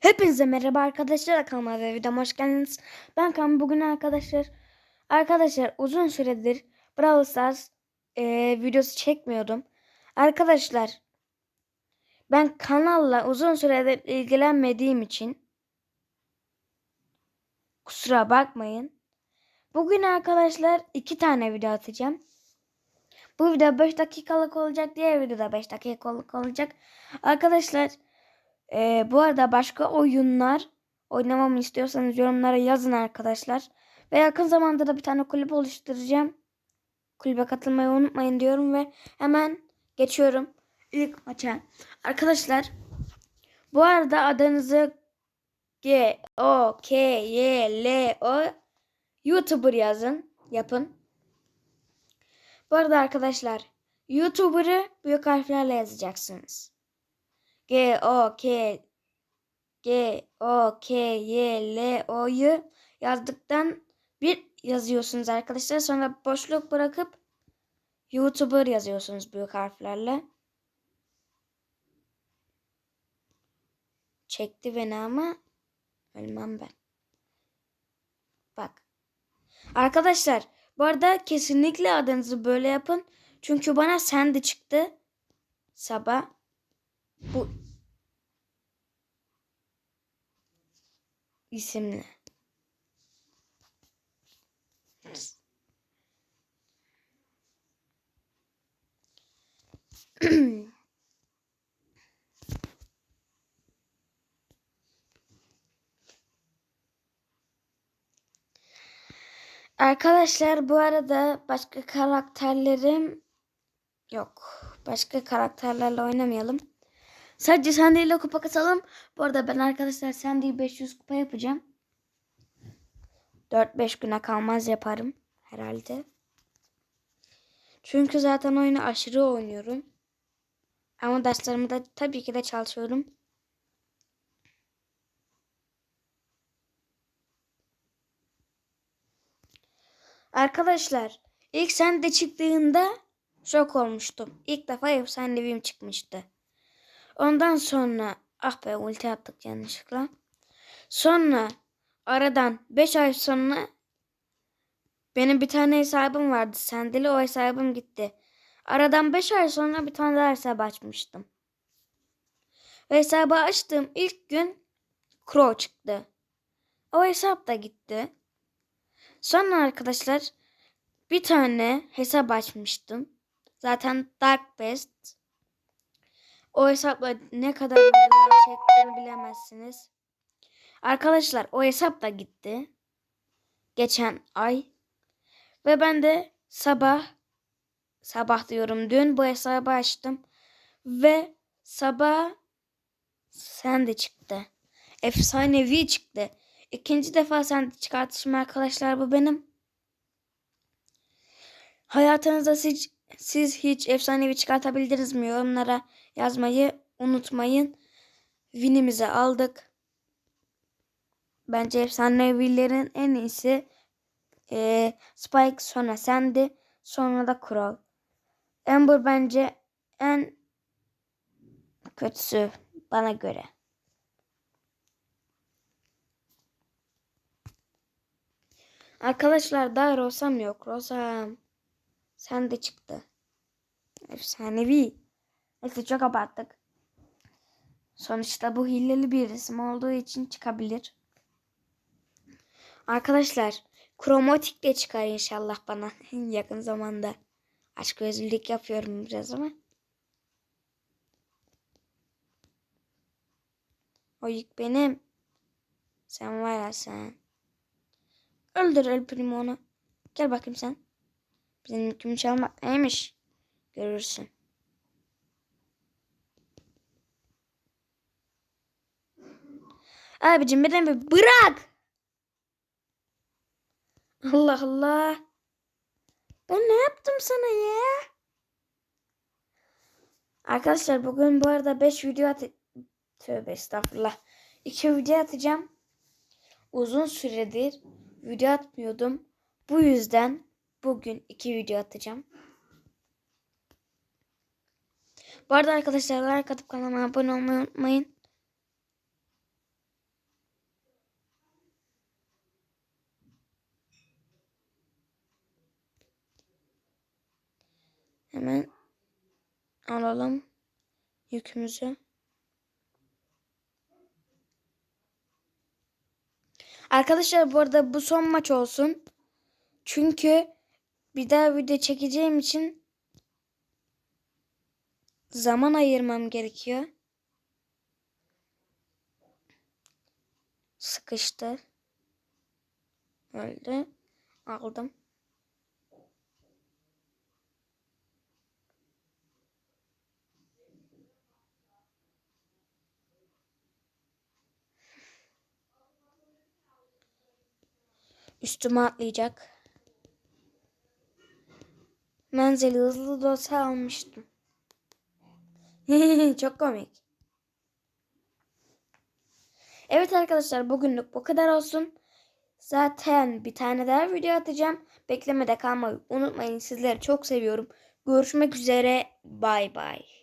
Hepinize merhaba arkadaşlar kanalıma ve videoma hoş geldiniz. Ben Kaan bugün arkadaşlar arkadaşlar uzun süredir Brawl Stars e, videosu çekmiyordum. Arkadaşlar ben kanalla uzun süredir ilgilenmediğim için kusura bakmayın. Bugün arkadaşlar iki tane video atacağım. Bu video 5 dakikalık olacak. Diğer video da 5 dakikalık olacak. Arkadaşlar ee, bu arada başka oyunlar oynamamı istiyorsanız yorumlara yazın arkadaşlar. Ve yakın zamanda da bir tane kulüp oluşturacağım. Kulübe katılmayı unutmayın diyorum ve hemen geçiyorum ilk maça. Arkadaşlar bu arada adınızı G O K Y L O YouTuber yazın. Yapın. Bu arada arkadaşlar YouTuber'ı büyük harflerle yazacaksınız. G O K G O K Y L O'yu yazdıktan bir yazıyorsunuz arkadaşlar. Sonra boşluk bırakıp YouTuber yazıyorsunuz büyük harflerle. Çekti beni ama ölmem ben. Bak. Arkadaşlar bu arada kesinlikle adınızı böyle yapın. Çünkü bana Sandy çıktı. Sabah. Bu isimli. Arkadaşlar bu arada başka karakterlerim yok. Başka karakterlerle oynamayalım. Sadece Sandy ile kupa kasalım. Bu arada ben arkadaşlar Sandy'yi 500 kupa yapacağım. 4-5 güne kalmaz yaparım herhalde. Çünkü zaten oyunu aşırı oynuyorum. Ama derslerimi de tabii ki de çalışıyorum. Arkadaşlar ilk sen de çıktığında şok olmuştum. İlk defa efsanevim çıkmıştı. Ondan sonra ah be ulti attık yanlışlıkla. Sonra aradan 5 ay sonra benim bir tane hesabım vardı. Sendeli o hesabım gitti. Aradan 5 ay sonra bir tane daha hesap açmıştım. Ve hesabı açtığım ilk gün Crow çıktı. O hesap da gitti. Sonra arkadaşlar bir tane hesap açmıştım. Zaten Dark Best. O hesapla ne kadar videolar çektiğimi bilemezsiniz. Arkadaşlar o hesap da gitti. Geçen ay. Ve ben de sabah sabah diyorum dün bu hesabı açtım. Ve sabah sen de çıktı. Efsanevi çıktı. İkinci defa sen de çıkartışım arkadaşlar bu benim. Hayatınızda siz, siz hiç efsanevi çıkartabildiniz mi? Yorumlara yazmayı unutmayın. Winimizi aldık. Bence efsanevilerin en iyisi e, Spike sonra Sandy sonra da Crow. Amber bence en kötüsü bana göre. Arkadaşlar daha Rosam yok. Rosam. Sen de çıktı. Efsanevi. Neyse çok abarttık. Sonuçta bu hileli bir resim olduğu için çıkabilir. Arkadaşlar kromatik de çıkar inşallah bana yakın zamanda. Aşk gözlülük yapıyorum biraz ama. O yük benim. Sen var ya sen. Öldür El Primo. Gel bakayım sen. Bizim yükümü çalmak neymiş? Görürsün. Abicim beni bir bırak. Allah Allah. Ben ne yaptım sana ya? Arkadaşlar bugün bu arada 5 video at... Tövbe estağfurullah. 2 video atacağım. Uzun süredir video atmıyordum. Bu yüzden bugün 2 video atacağım. Bu arada arkadaşlar like atıp kanalıma abone olmayı unutmayın. Hemen alalım yükümüzü. Arkadaşlar bu arada bu son maç olsun. Çünkü bir daha video çekeceğim için zaman ayırmam gerekiyor. Sıkıştı. Öldü. Aldım. Üstüme atlayacak. Menzili hızlı da olsa almıştım. Çok komik. Evet arkadaşlar bugünlük bu kadar olsun. Zaten bir tane daha video atacağım. Beklemede kalmayı unutmayın. Sizleri çok seviyorum. Görüşmek üzere. Bay bay.